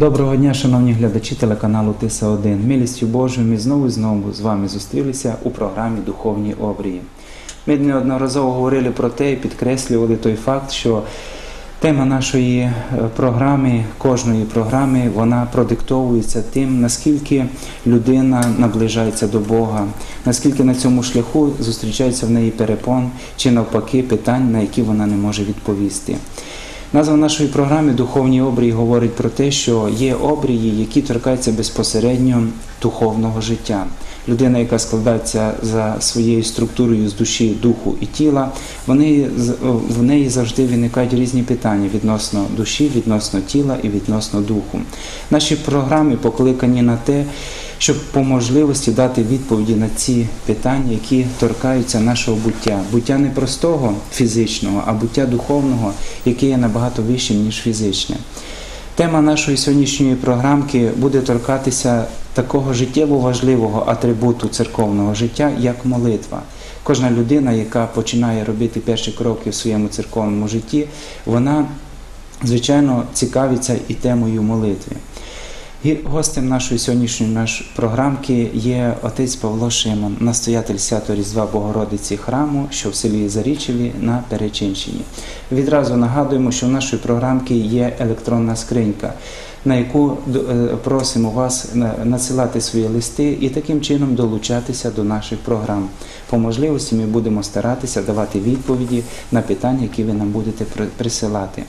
Доброго дня, шановні глядачі телеканалу Тиса 1 Милістю Божою ми знову і знову з вами зустрілися у програмі Духовні обрії. Ми неодноразово говорили про те і підкреслювали той факт, що тема нашої е, програми, кожної програми, вона продиктовується тим, наскільки людина наближається до Бога, наскільки на цьому шляху зустрічається в неї перепон чи навпаки питань, на які вона не може відповісти. Назва нашої програми Духовні обрії говорить про те, що є обрії, які торкаються безпосередньо духовного життя. Людина, яка складається за своєю структурою з душі, духу і тіла, вони в неї завжди виникають різні питання відносно душі, відносно тіла і відносно духу. Наші програми покликані на те, щоб по можливості дати відповіді на ці питання, які торкаються нашого буття, буття не простого фізичного, а буття духовного, яке є набагато вищим ніж фізичне. Тема нашої сьогоднішньої програмки буде торкатися такого життєво важливого атрибуту церковного життя, як молитва. Кожна людина, яка починає робити перші кроки в своєму церковному житті, вона звичайно цікавиться і темою молитви. І гостем нашої сьогоднішньої наш програмки є отець Павло Шиман, настоятель свято Різдва Богородиці храму, що в селі Зарічеві на Перечинщині. Відразу нагадуємо, що в нашої програмки є електронна скринька, на яку е, просимо вас надсилати свої листи і таким чином долучатися до наших програм. По можливості ми будемо старатися давати відповіді на питання, які ви нам будете присилати.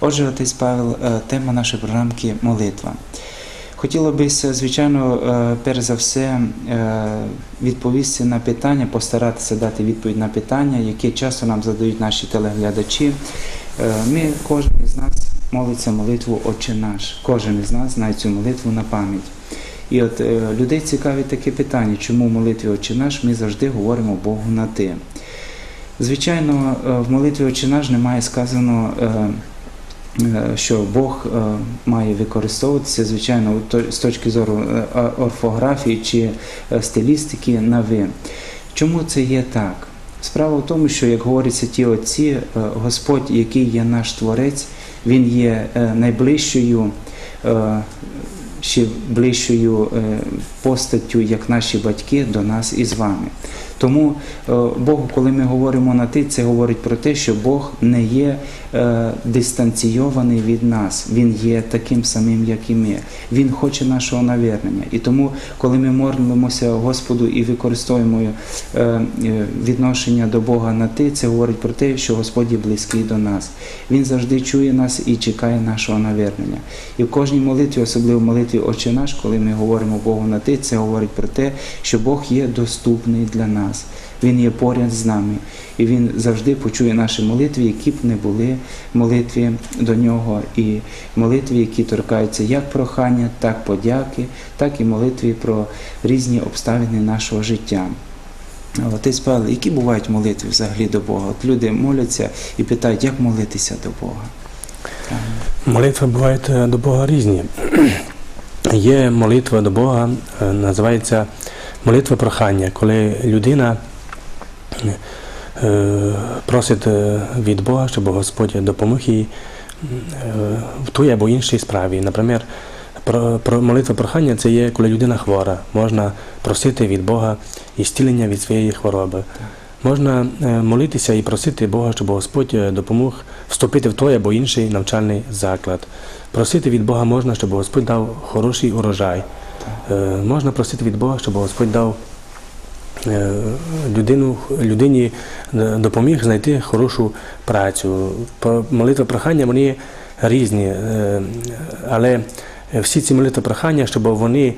Отже, отець Павел, е, тема нашої програмки молитва. Хотіло би, звичайно, е, перш за все е, відповісти на питання, постаратися дати відповідь на питання, які часто нам задають наші телеглядачі. Е, Ми, кожен із нас молиться молитву Отче наш. Кожен із нас знає цю молитву на пам'ять. І от людей цікавить таке питання, чому в молитві Отче наш ми завжди говоримо Богу на ти. Звичайно, в молитві Отче наш немає сказано. Е, що Бог е, має використовуватися, звичайно, з точки зору е, орфографії чи стилістики на ви. Чому це є так? Справа в тому, що, як говориться ті отці, Господь, який є наш Творець, Він є найближчою, ще ближчою постаттю, як наші батьки, до нас і з вами. Тому е, Богу, коли ми говоримо на ти, це говорить про те, що Бог не є е, дистанційований від нас. Він є таким самим, як і ми. Він хоче нашого навернення. І тому, коли ми молимося Господу і використовуємо е, відношення до Бога на ти, це говорить про те, що Господь є близький до нас. Він завжди чує нас і чекає нашого навернення. І в кожній молитві, особливо в молитві Отче наш, коли ми говоримо Богу на ти, це говорить про те, що Бог є доступний для нас. Він є поряд з нами, і він завжди почує наші молитви, які б не були молитві до нього, і молитві, які торкаються як прохання, так подяки, так і молитві про різні обставини нашого життя. Отець Павло, які бувають молитви взагалі до Бога? От люди моляться і питають, як молитися до Бога. Молитви бувають е, до Бога різні. Є молитва до Бога, е, називається молитва прохання, коли людина е, просить е, від Бога, щоб Господь допомог їй е, в тій або іншій справі. Наприклад, молитва прохання це є, коли людина хвора. Можна просити від Бога ісцілення від своєї хвороби. Можна молитися і просити Бога, щоб Господь допомог вступити в той або інший навчальний заклад. Просити від Бога можна, щоб Господь дав хороший урожай. Е, Можна просити від Бога, щоб Господь дав е, людину, людині е, допоміг знайти хорошу працю. Молитва прохання вони різні, але всі ці молитви прохання, щоб вони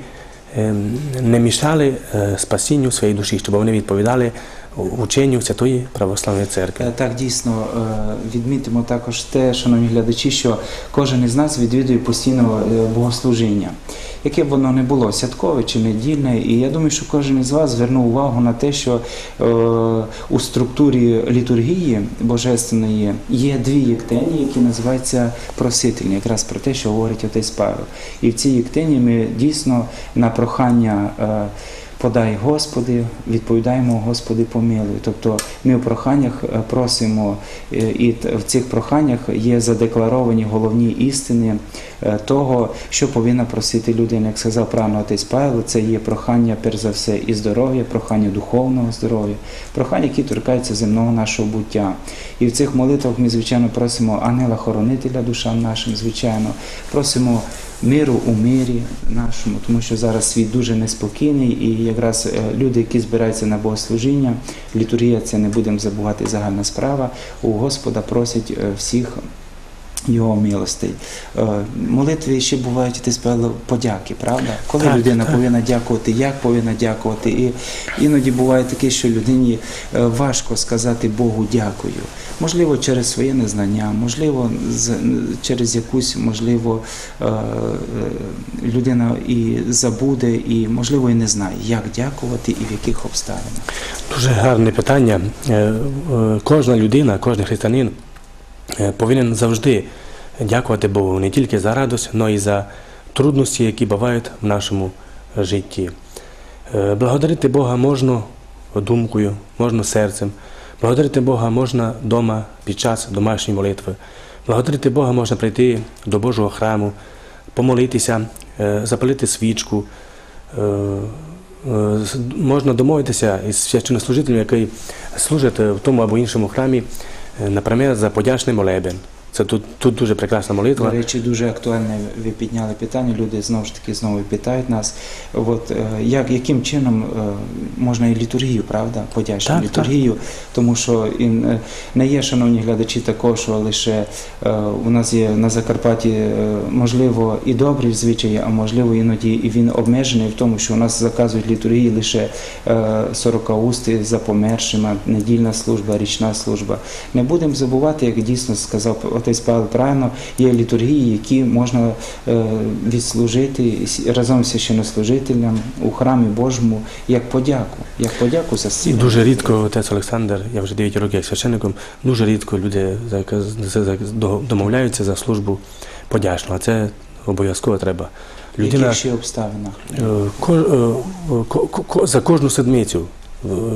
е, не мішали спасінню своєї душі, щоб вони відповідали ученню Святої Православної Церкви. Е, Так, дійсно, е, відмітимо також те, шановні глядачі, що кожен із нас відвідує постійно е, богослужіння, яке б воно не було, святкове чи недільне. І я думаю, що кожен із вас звернув увагу на те, що у структурі літургії божественної є дві єктені, які називаються просительні, якраз про те, що говорить отець Павел. І в цій єктені ми дійсно на прохання. е, подай Господи, відповідаємо Господи помилуй. Тобто ми в проханнях е, просимо, е, і в цих проханнях є задекларовані головні істини е, того, що повинна просити людина. Як сказав правильно отець Павло, це є прохання, перш за все, і здоров'я, прохання духовного здоров'я, прохання, які торкаються земного нашого буття. І в цих молитвах ми, звичайно, просимо ангела-хоронителя душам нашим, звичайно, просимо миру у мирі нашому, тому що зараз світ дуже неспокійний, і якраз е, люди, які збираються на богослужіння, літургія це не будемо забувати загальна справа. У Господа просять е, всіх. Його милостей. Е, Молитви ще бувають ти спели подяки, правда? Коли Так, людина так. повинна дякувати, як повинна дякувати. І іноді буває таке, що людині е, важко сказати Богу дякую. Можливо, через своє незнання, можливо, через якусь, можливо, е, людина і забуде, і можливо і не знає, як дякувати і в яких обставинах. Дуже гарне питання. Кожна людина, кожен християнин повинен завжди дякувати Богу не тільки за радость, але й за трудності, які бувають в нашому житті. Е, Благодарити Бога можна думкою, можна серцем. Благодарити Бога можна вдома під час домашньої молитви. Благодарити Бога можна прийти до Божого храму, помолитися, е, запалити свічку. Е, е, Можна домовитися із священнослужителем, який служить в тому або іншому храмі, е, наприклад, за подячний молебен. Це тут, тут дуже прекрасна молитва. До речі, дуже актуальне ви підняли питання. Люди знову ж таки знову питають нас. От е, як яким чином е, можна і літургію, правда, подячну Так, літургію, тому що і не є, шановні глядачі, також що лише е, у нас є на Закарпатті можливо і добрі звичаї, а можливо іноді і він обмежений в тому, що у нас заказують літургії лише е, 40 усти за помершими, недільна служба, річна служба. Не будемо забувати, як дійсно сказав отець Павло правильно, є літургії, які можна е, відслужити разом з священнослужителем у храмі Божому як подяку, як подяку за стіну. дуже рідко отець Олександр, я вже 9 років як священником, дуже рідко люди домовляються за службу подячну, а це обов'язково треба. Людина яких ще обставинах? е, е, за кожну седмицю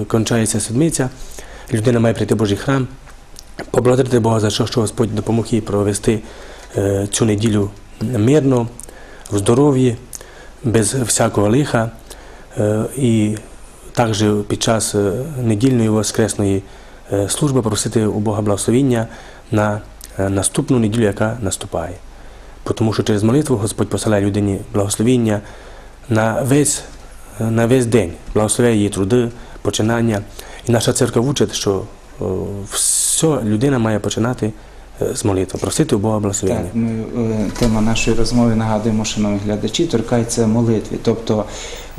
кончається седмиця, людина має прийти в Божий храм, поблагодарити Бога за що, що Господь допомог їй провести е, цю неділю мирно, в здоров'ї, без всякого лиха. Е, І також під час е, недільної воскресної служби просити у Бога благословіння на наступну неділю, яка наступає. Тому що через молитву Господь посилає людині благословіння на весь, на весь день, благословляє її труди, починання. І наша церква вчить, що все людина має починати е, з молитви, просити у Бога благословіння. Так, ми е, тема нашої розмови нагадуємо, шановні глядачі, торкається молитви, тобто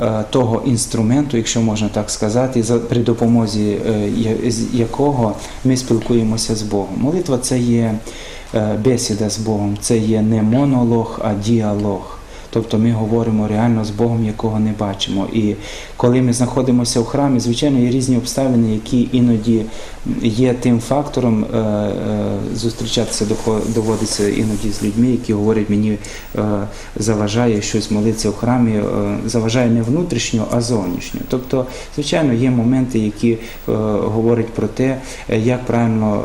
е, того інструменту, якщо можна так сказати, за при допомозі якого ми спілкуємося з Богом. Молитва це є бесіда з Богом, це є не монолог, а діалог. Тобто ми говоримо реально з Богом, якого не бачимо. І коли ми знаходимося в храмі, звичайно, є різні обставини, які іноді є тим фактором е, е, зустрічатися доводиться іноді з людьми, які говорять, мені е, заважає щось молитися в храмі, заважає не внутрішньо, а зовнішньо. Тобто, звичайно, є моменти, які говорять про те, як правильно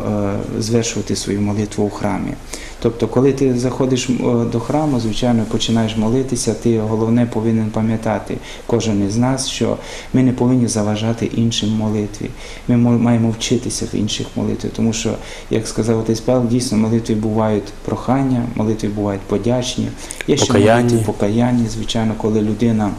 звершувати свою молитву в храмі. Тобто, коли ти заходиш е, до храму, звичайно, починаєш молитися, ти головне повинен пам'ятати, кожен із нас, що ми не повинні заважати іншим молитві. Ми маємо вчитися в інших молитвах, тому що, як сказав отець Павло, дійсно молитви бувають прохання, молитви бувають подячні, є ще Покаянні. молитви покаянні, звичайно, коли людина.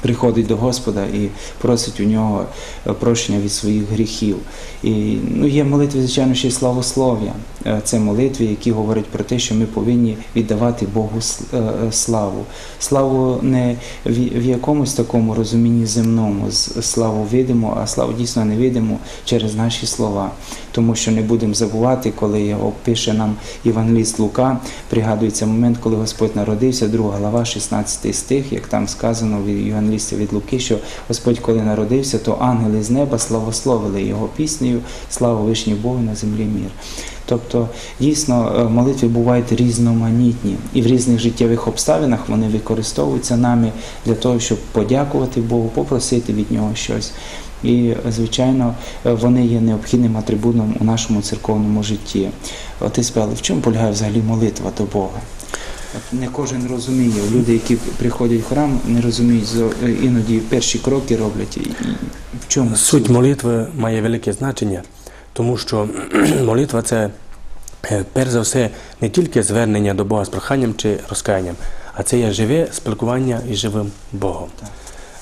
Приходить до Господа і просить у нього е, прощення від своїх гріхів. І ну, є молитви, звичайно, ще й славослов'я. Е, Це молитви, які говорять про те, що ми повинні віддавати Богу е, славу. Славу не в якомусь такому розумінні земному, славу видимо, а славу дійсно не видимо через наші слова. Тому що не будемо забувати, коли його пише нам Євангеліст Лука, пригадується момент, коли Господь народився, 2 глава, 16 стих, як там сказано в Євангелії Євангелістя від Луки, що Господь, коли народився, то ангели з неба славословили його піснею, слава вишні Богу на землі мір. Тобто, дійсно, е, молитви бувають різноманітні, і в різних життєвих обставинах вони використовуються нами для того, щоб подякувати Богу, попросити від нього щось. І, звичайно, е, вони є необхідним атрибутом у нашому церковному житті. Отець Павло, в чому полягає взагалі молитва до Бога? Не кожен розуміє. Люди, які приходять в храм, не розуміють е, іноді перші кроки роблять. І в чому Суть молитви має велике значення, тому що молитва це е, перш за все не тільки звернення до Бога з проханням чи розкаянням, а це є живе спілкування із живим Богом. Так.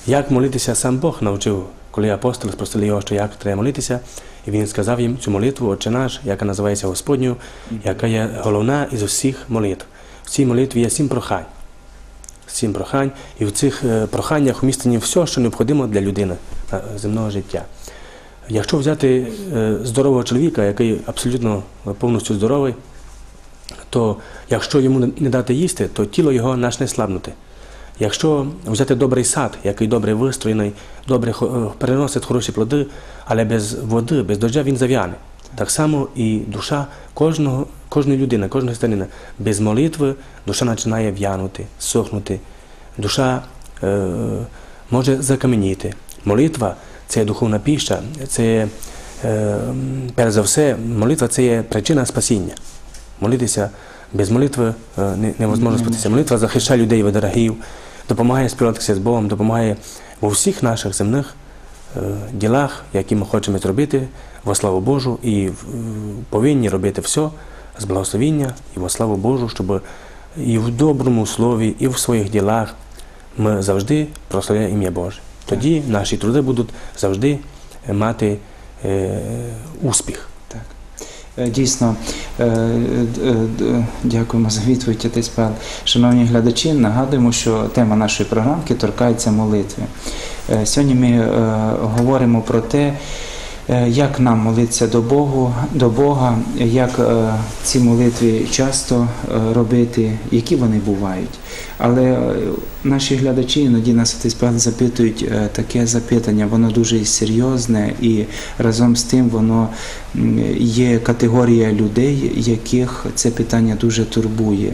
Як молитися сам Бог навчив, коли апостоли спросили його, що як треба молитися, і він сказав їм цю молитву, Отче наш, яка називається Господню, яка є головна із усіх молитв. В цій молитві є сім прохань. Сім прохань, і в цих е, проханнях вмістені все, що необхідно для людини е, земного життя. Якщо взяти е, здорового чоловіка, який абсолютно повністю здоровий, то якщо йому не- дати їсти, то тіло його почне слабнути. Якщо взяти добрий сад, який добре вистроєний, добре переносить хороші плоди, але без води, без дождя він зав'яне. Так само і душа кожного, кожної людини, кожного християнина без молитви душа починає в'янути, сохнути. Душа е, може закам'яніти. Молитва це духовна піща, це е, перш за все, молитва це є причина спасіння. Молитися без молитви е, не- невозможно спастися. Молитва захищає людей від ворогів, допомагає спілкуватися з Богом, допомагає у всіх наших земних ділах, які ми хочемо зробити во славу Божу, і повинні робити все з благословіння і во славу Божу, щоб і в доброму слові, і в своїх ділах ми завжди прославляємо ім'я Боже. Тоді наші труди будуть завжди е, мати е, успіх. Так. Е, Дійсно, е, дякуємо за відповідь, отець Павел. Шановні глядачі, нагадуємо, що тема нашої програмки торкається молитви. Е, Сьогодні ми е, говоримо про те, е, як нам молитися до Богу, до Бога, як ці молитви часто робити, які вони бувають. Але наші глядачі іноді нас отець Павел запитують таке запитання, воно дуже серйозне і разом з тим воно є категорія людей, яких це питання дуже турбує.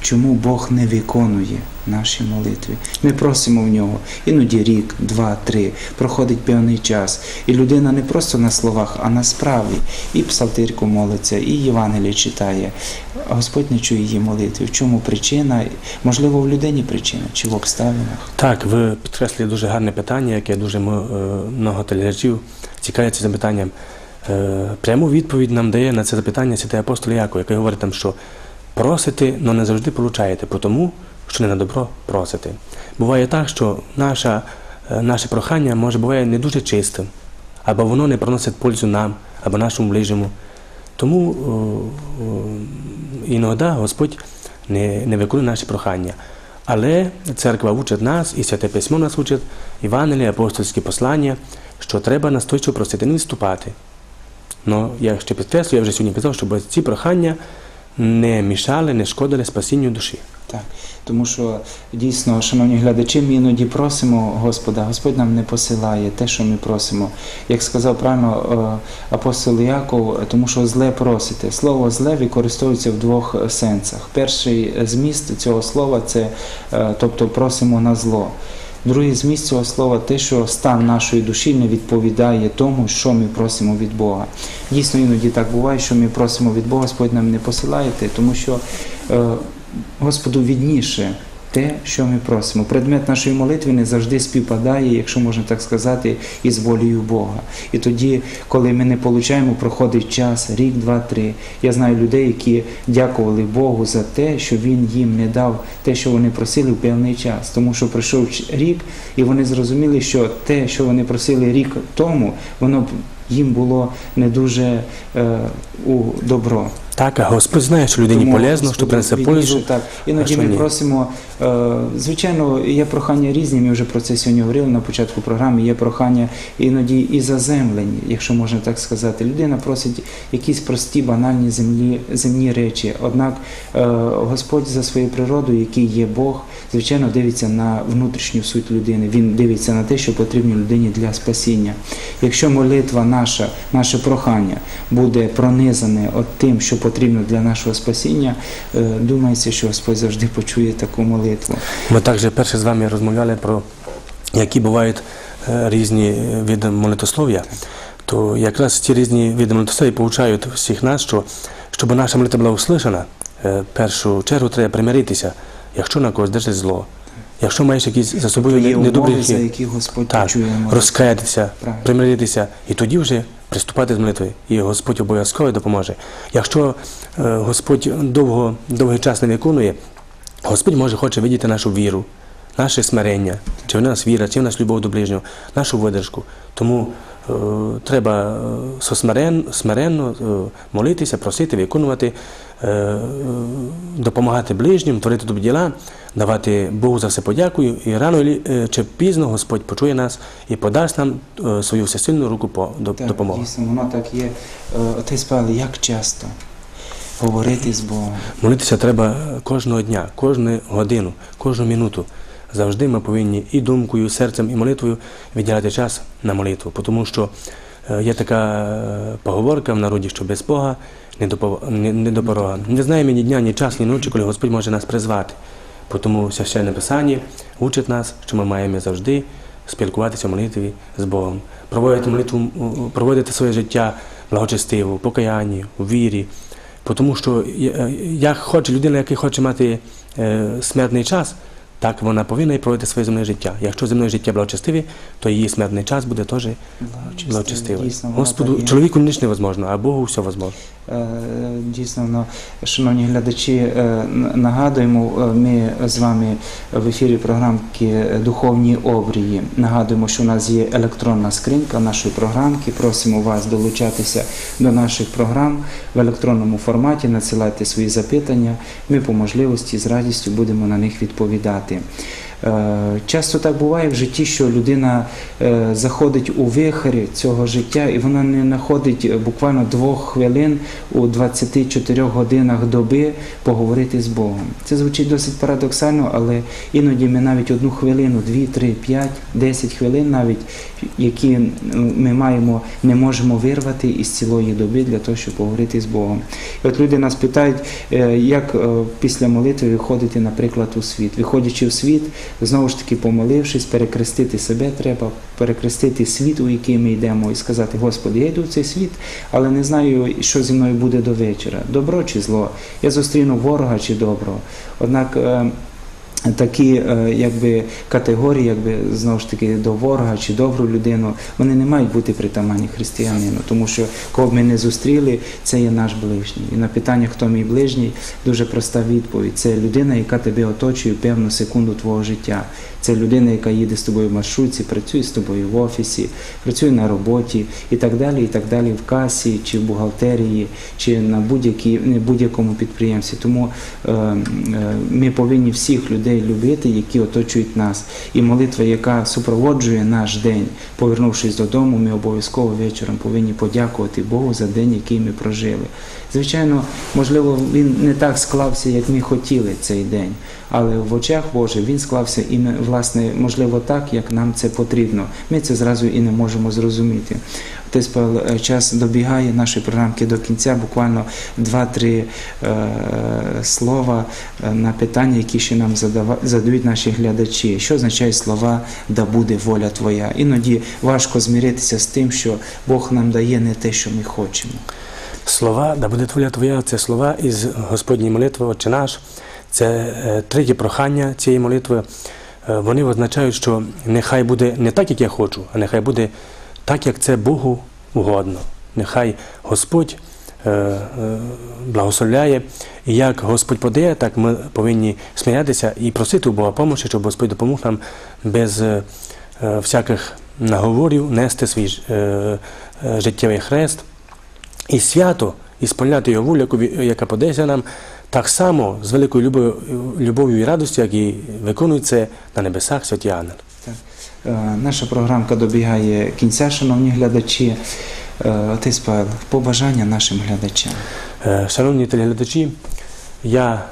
Чому Бог не виконує наші молитви? Ми просимо в нього іноді рік, два, три, проходить певний час, і людина не просто на словах, а на справі. І псалтирку молиться, і Євангеліє читає. Господь не чує її молитви. В чому причина? Можливо, в людині причина чи в обставинах? Так, ви підкреслили дуже гарне питання, яке дуже мо- е, телеглядачів цікавляться цим питанням. Е, Пряму відповідь нам дає на це запитання святий апостол Яков, який говорить там, що просите, але не завжди получаєте, тому що не на добро просите. Буває так, що наша, е, наше прохання може буває не дуже чистим, або воно не приносить пользу нам, або нашому ближньому. Тому е, е, іноді Господь не, не виконує наші прохання. Але церква учить нас, і святе письмо нас учить, Євангелія, апостольські послання, що треба настойчиво просити, не відступати. Ну, я ще підкреслю, я вже сьогодні казав, щоб ці прохання не мішали, не шкодили спасінню душі. Так, тому що дійсно, шановні глядачі, ми іноді просимо Господа, Господь нам не посилає те, що ми просимо. Як сказав правильно е, апостол Яков, тому що зле просите. Слово зле використовується в двох е, сенсах. Перший зміст цього слова це е, тобто просимо на зло. Другий зміст цього слова те, що стан нашої душі не відповідає тому, що ми просимо від Бога. Дійсно, іноді так буває, що ми просимо від Бога, Господь нам не посилаєте, тому що е, Господу відніше те, що ми просимо. Предмет нашої молитви не завжди співпадає, якщо можна так сказати, із волею Бога. І тоді, коли ми не получаємо, проходить час, рік, два, три. Я знаю людей, які дякували Богу за те, що Він їм не дав те, що вони просили в певний час. Тому що пройшов рік, і вони зрозуміли, що те, що вони просили рік тому, воно б їм було не дуже е, у добро. Так, а Господь знає, що людині Тому полезно, що Господу принесе відніше, пользу. Так. Іноді що ми ні. просимо, е, звичайно, є прохання різні, ми вже про це сьогодні говорили на початку програми, є прохання іноді і заземлені, якщо можна так сказати. Людина просить якісь прості, банальні землі, земні речі. Однак е, Господь за своєю природою, який є Бог, звичайно, дивиться на внутрішню суть людини. Він дивиться на те, що потрібно людині для спасіння. Якщо молитва наша, наше прохання буде пронизане от тим, що потрібно для нашого спасіння, е, думається, що Господь завжди почує таку молитву. Ми також перше з вами розмовляли про які бувають е, різні види молитослов'я. То якраз ці різні види молитослов'я poučають всіх нас, що щоб наша молитва була услышана, е, в першу чергу треба примиритися, якщо на когось держить зло. Якщо маєш якісь за собою Є недобрі умови, за які Господь так, почує молитву. розкаятися, Правильно. примиритися, і тоді вже приступати з молитви. І Господь обов'язково допоможе. Якщо е, Господь довго, довгий час не виконує, Господь може хоче видіти нашу віру, наше смирення, чи в нас віра, чи в нас любов до ближнього, нашу видержку. Тому треба е, смиренно е, молитися, просити, виконувати, е, е, допомагати ближнім, творити добрі діла, давати Богу за все подякую, і рано е, чи пізно Господь почує нас і подасть нам е, свою всесильну руку по до- Так, допомоги. дійсно, воно так є. Е, Отець Павло, як часто говорити з Богом? Молитися треба кожного дня, кожну годину, кожну минуту. Завжди ми повинні і думкою, і серцем, і молитвою виділяти час на молитву, тому що е, є така е, поговорка в народі, що без Бога не до, не, не порога. Не знаємо ні дня, ні час, ні ночі, коли Господь може нас призвати. Тому священне Писання учить нас, що ми маємо завжди спілкуватися в молитві з Богом, проводити молитву, проводити своє життя благочестиво, в покаянні, у вірі. Тому що е, як хоче людина, яка хоче мати смертний час, так вона повинна і проводити своє земне життя. Якщо земне життя благочестиве, то її смертний час буде теж благочестивий. Господу, чоловіку ніч невозможно, а Богу все возможно. Е, Дійсно, ну, шановні глядачі, е, нагадуємо, е, ми з вами в ефірі програмки Духовні обрії. Нагадуємо, що у нас є електронна скринька нашої програмки. Просимо вас долучатися до наших програм в електронному форматі, надсилайте свої запитання. Ми по можливості з радістю будемо на них відповідати. Е, Часто так буває в житті, що людина е, заходить у вихрі цього життя, і вона не знаходить е, буквально двох хвилин у 24 годинах доби поговорити з Богом. Це звучить досить парадоксально, але іноді ми навіть одну хвилину, дві, три, п'ять, десять хвилин, навіть які ми маємо, не можемо вирвати із цілої доби для того, щоб поговорити з Богом. І от люди нас питають, е, як е, після молитви виходити, наприклад, у світ. Виходячи в світ, знову ж таки помолившись, перекрестити себе треба, перекрестити світ, у який ми йдемо, і сказати, Господи, я йду в цей світ, але не знаю, що зі мною буде до вечора. Добро чи зло? Я зустріну ворога чи доброго. Однак. Такі е, якби категорії, якби знову ж таки до ворога чи добру людину, вони не мають бути притаманні християнину, тому що кого б ми не зустріли, це є наш ближній. І на питання, хто мій ближній, дуже проста відповідь. Це людина, яка тебе оточує певну секунду твого життя. Це людина, яка їде з тобою в маршрутці, працює з тобою в офісі, працює на роботі і так далі, і так далі, в касі, чи в бухгалтерії, чи на будь-якій будь-якому підприємстві. Тому е, е, ми повинні всіх людей любити, які оточують нас. І молитва, яка супроводжує наш день, повернувшись додому, ми обов'язково вечором повинні подякувати Богу за день, який ми прожили. Звичайно, можливо, він не так склався, як ми хотіли цей день, але в очах Божих він склався і власне, можливо, так, як нам це потрібно. Ми це зразу і не можемо зрозуміти. Отець Павло, е, час добігає нашої програмки до кінця, буквально два-три е, слова е, на питання, які ще нам задають наші глядачі. Що означає слова да буде воля Твоя? Іноді важко зміритися з тим, що Бог нам дає не те, що ми хочемо. Слова, да буде твоя твоя, це слова із Господньої молитви, Отче наш. Це е, третє прохання цієї молитви. Е, вони означають, що нехай буде не так, як я хочу, а нехай буде так, як це Богу угодно. Нехай Господь е, благословляє, і як Господь подає, так ми повинні сміятися і просити у Бога допомоги, щоб Господь допомог нам без всяких наговорів нести свій життєвий хрест. І свято, і сповняти його волю, яка подається нам, так само з великою любов'ю, любов'ю і радістю, як і виконує це на небесах святі ангели. Е, Наша програмка добігає кінця, шановні глядачі. Е, Отець Павел, побажання нашим глядачам. Е, Шановні телеглядачі, я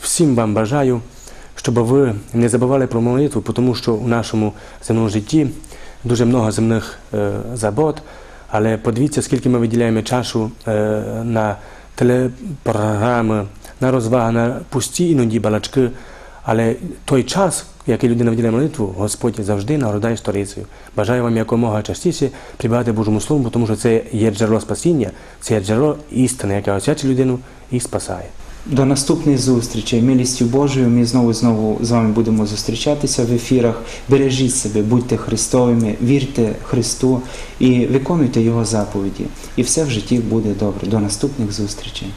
всім вам бажаю, щоб ви не забували про молитву, тому що у нашому земному житті дуже багато земних забот, але подивіться, скільки ми виділяємо часу е, на телепрограми, на розваги, на пусті іноді балачки. Але той час, який людина виділяє молитву, Господь завжди нагородає сторицею. Бажаю вам якомога частіше прибагати Божому Слову, тому що це є джерело спасіння, це є джерело істини, яке освячує людину і спасає. До наступних зустрічей. Милістю Божою ми знову знову з вами будемо зустрічатися в ефірах. Бережіть себе, будьте Христовими, вірте Христу і виконуйте Його заповіді. І все в житті буде добре. До наступних зустрічей.